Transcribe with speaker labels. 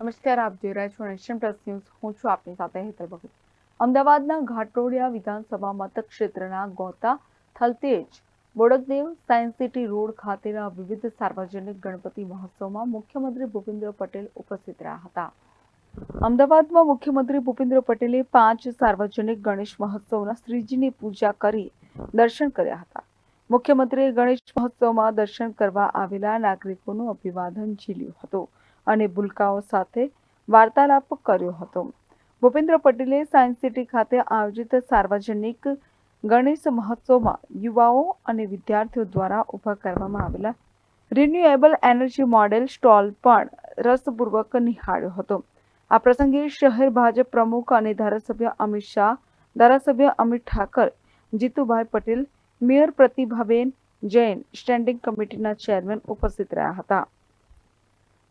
Speaker 1: નમસ્કાર, આપ જોઈ રહ્યા છો નેશન પ્લસ ન્યૂઝ. હું છું આપની સાથે હેતલ ભગત. અમદાવાદના ઘાટરોડિયા વિધાનસભા મતક્ષેત્રના Gota Thaltej, Bodakdev science city road ખાતેના વિવિધ સાર્વજનિક ગણપતિ મહોત્સવમાં મુખ્યમંત્રી ભૂપેન્દ્ર પટેલ ઉપસ્થિત રહ્યા હતા. અમદાવાદમાં મુખ્યમંત્રી ભૂપેન્દ્ર પટેલે પાંચ સાર્વજનિક ગણેશ મહોત્સવના શ્રીજીની પૂજા કરી દર્શન કર્યા હતા. મુખ્યમંત્રીએ ગણેશ મહોત્સવમાં દર્શન કરવા આવેલા નાગરિકોનું અભિવાદન ઝીલ્યું હતું. અને ભૂલકાઓ સાથે વાર્તાલાપ કર્યો હતો. ભૂપેન્દ્ર પટેલે સાયન્સ સિટી ખાતે આયોજિત સાર્વજનિક ગણેશ મહોત્સવમાં યુવાઓ અને વિદ્યાર્થીઓ દ્વારા ઊભા કરવામાં આવેલા રિન્યુએબલ એનર્જી મોડેલ સ્ટોલ પણ રસપૂર્વક નિહાળ્યો હતો. આ પ્રસંગે શહેર ભાજપ પ્રમુખ અને ધારાસભ્ય અમિત શાહ, ધારાસભ્ય અમિત ઠાકર, જીતુભાઈ પટેલ, મેયર પ્રતિભાબેન જૈન સ્ટેન્ડિંગ કમિટીના ચેરમેન ઉપસ્થિત રહ્યા હતા.